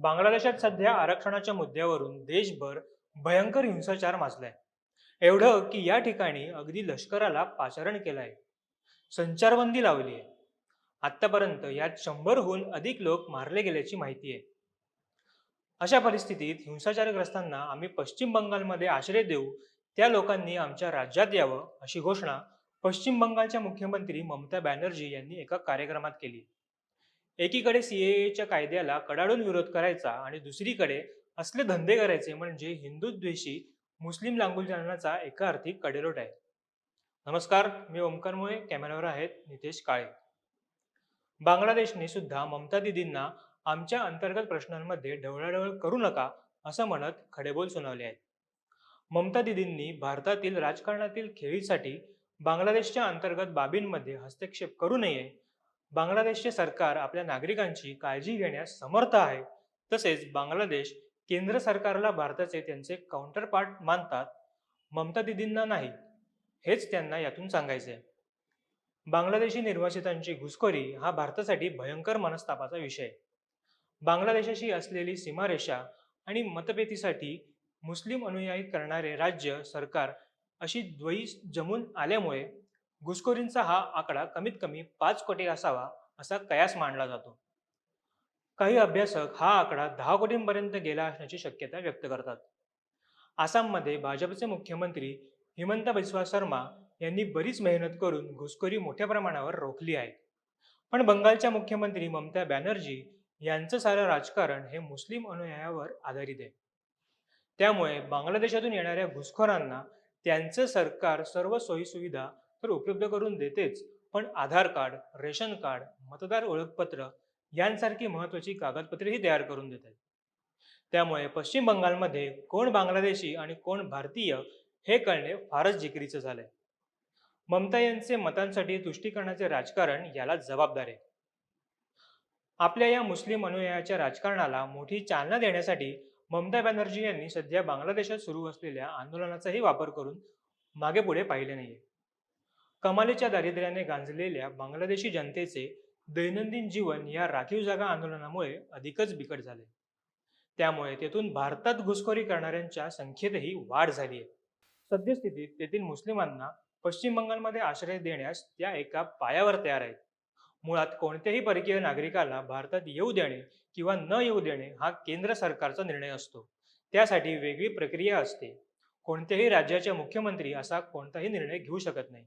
बांगलादेशात सध्या आरक्षणाच्या मुद्द्यावरून देशभर भयंकर हिंसाचार माजलाय. एवढं की या ठिकाणी अगदी लष्कराला पाचारण केलं आहे संचारबंदी लावली आहे. आतापर्यंत यात शंभरहून अधिक लोक मारले गेल्याची माहिती आहे. अशा परिस्थितीत हिंसाचारग्रस्तांना आम्ही पश्चिम बंगालमध्ये आश्रय देऊ त्या लोकांनी आमच्या राज्यात यावं अशी घोषणा पश्चिम बंगालच्या मुख्यमंत्री ममता बॅनर्जी यांनी एका कार्यक्रमात केली. एकीकडे सीएएच्या कायद्याला कडाडून विरोध करायचा आणि दुसरीकडे असले धंदे करायचे म्हणजे हिंदुद्वेषी मुस्लिम लांगुलजनाचा एका अर्थी कडेलोट आहे. नमस्कार मी ओमकार मुळे कॅमेऱ्यावर आहेत नितेश काळे. बांगलादेशने सुद्धा ममता दिदींना आमच्या अंतर्गत प्रश्नांमध्ये ढवळाढवळ करू नका असं म्हणत खडेबोल सुनावले आहेत. ममता दिदींनी भारतातील राजकारणातील खेळीसाठी बांगलादेशच्या अंतर्गत बाबींमध्ये हस्तक्षेप करू नये बांगलादेशचे सरकार आपल्या नागरिकांची काळजी घेण्यास समर्थ आहे. तसेच बांगलादेश केंद्र सरकारला भारताचे त्यांचे काउंटरपार्ट मानतात. ममता दिदींना नाही. हेच त्यांना यातून सांगायचे आहे. बांगलादेशी निर्वासितांची घुसखोरी हा भारतासाठी भयंकर मनस्तापाचा विषय. बांगलादेशाशी असलेली सीमारेषा आणि मतपेतीसाठी मुस्लिम अनुयायी करणारे राज्य सरकार अशी द्वयी जमून आल्यामुळे घुसखोरींचा हा आकडा कमीत कमी पाच कोटी असावा असा कयास मांडला जातो. काही अभ्यासक हा आकडा दहा कोटींपर्यंत गेला असण्याची शक्यता व्यक्त करतात. आसाममध्ये भाजपचे मुख्यमंत्री हिमंत बिस्वा शर्मा यांनी बरीच मेहनत करून घुसखोरी मोठ्या प्रमाणावर रोखली आहे. पण बंगालच्या मुख्यमंत्री ममता बॅनर्जी यांचं सारं राजकारण हे मुस्लिम अनुयायावर आधारित आहे. त्यामुळे बांगलादेशातून येणाऱ्या घुसखोरांना त्यांचं सरकार सर्व सोयीसुविधा तर उपलब्ध करून देतेच. पण आधार कार्ड रेशन कार्ड मतदार ओळखपत्र यांसारखी महत्वाची कागदपत्रेही तयार करून देत आहेत. त्यामुळे पश्चिम बंगालमध्ये कोण बांगलादेशी आणि कोण भारतीय हे कळणे फारच जिकरीचं झालंय. ममता यांचे मतांसाठी तुष्टीकरणाचे राजकारण याला जबाबदार आहे. आपल्या या मुस्लिम अनुयायाच्या राजकारणाला मोठी चालना देण्यासाठी ममता बॅनर्जी यांनी सध्या बांगलादेशात सुरू असलेल्या आंदोलनाचाही वापर करून मागे पुढे पाहिले नाहीये. कमालीच्या दारिद्र्याने गांजलेल्या बांगलादेशी जनतेचे दैनंदिन जीवन या राखीव जागा आंदोलनामुळे अधिकच बिकट झाले. त्यामुळे तेथून भारतात घुसखोरी करणाऱ्यांच्या संख्येतही वाढ झाली आहे. सद्यस्थितीत तेथील मुस्लिमांना पश्चिम बंगालमध्ये आश्रय देण्यास त्या एका पायावर तयार आहेत. मुळात कोणत्याही परकीय नागरिकाला भारतात येऊ देणे किंवा न येऊ देणे हा केंद्र सरकारचा निर्णय असतो. त्यासाठी वेगळी प्रक्रिया असते. कोणत्याही राज्याचे मुख्यमंत्री असा कोणताही निर्णय घेऊ शकत नाही.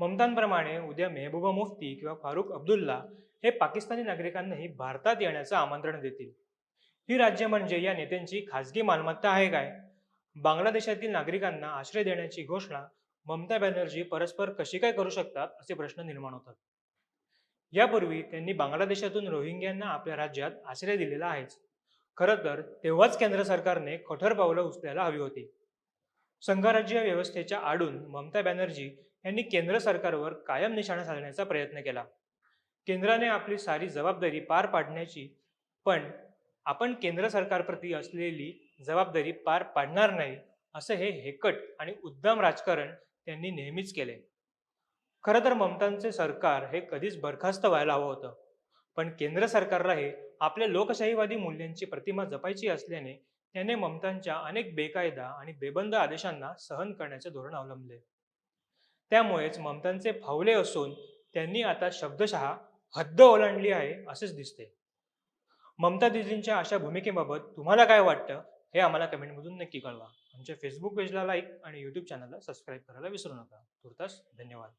ममतांप्रमाणे उद्या मेहबूबा मुफ्ती किंवा फारुख अब्दुल्ला हे पाकिस्तानी नागरिकांनाही भारतात येण्याचं आमंत्रण देतील. ही राज्य म्हणजे या नेत्यांची खासगी मालमत्ता आहे काय? बांगलादेशातील नागरिकांना आश्रय देण्याची घोषणा ममता बॅनर्जी परस्पर कशी काय करू शकतात असे प्रश्न निर्माण होतात. यापूर्वी त्यांनी बांगलादेशातून रोहिंग्यांना आपल्या राज्यात आश्रय दिलेला आहेच. खरं तर तेव्हाच केंद्र सरकारने कठोर पावलं उचलायला हवी होती. संघराज्य व्यवस्थेच्या आडून ममता बॅनर्जी यांनी केंद्र सरकारवर कायम निशाणा साधण्याचा प्रयत्न केला. केंद्राने आपली सारी जबाबदारी पार पाडण्याची पण आपण केंद्र सरकारप्रती असलेली जबाबदारी पार पाडणार नाही असं हे हेकट आणि उद्दाम राजकारण त्यांनी नेहमीच केले. खरं तर ममतांचे सरकार हे कधीच बरखास्त व्हायला हवं होतं पण केंद्र सरकारलाही आपल्या लोकशाहीवादी मूल्यांची प्रतिमा जपायची असल्याने त्याने ममतांच्या अनेक बेकायदा आणि बेबंद आदेशांना सहन करण्याचे धोरण अवलंबले. त्यामुळेच ममतांचे फावले असून त्यांनी आता शब्दशः हद्द ओलांडली आहे असेच दिसते. ममता दिदींच्या अशा भूमिकेबाबत तुम्हाला काय वाटतं हे आम्हाला कमेंटमधून नक्की कळवा. आमच्या फेसबुक पेजला लाईक आणि यूट्यूब चॅनलला सबस्क्राईब करायला विसरू नका. तुर्तास धन्यवाद.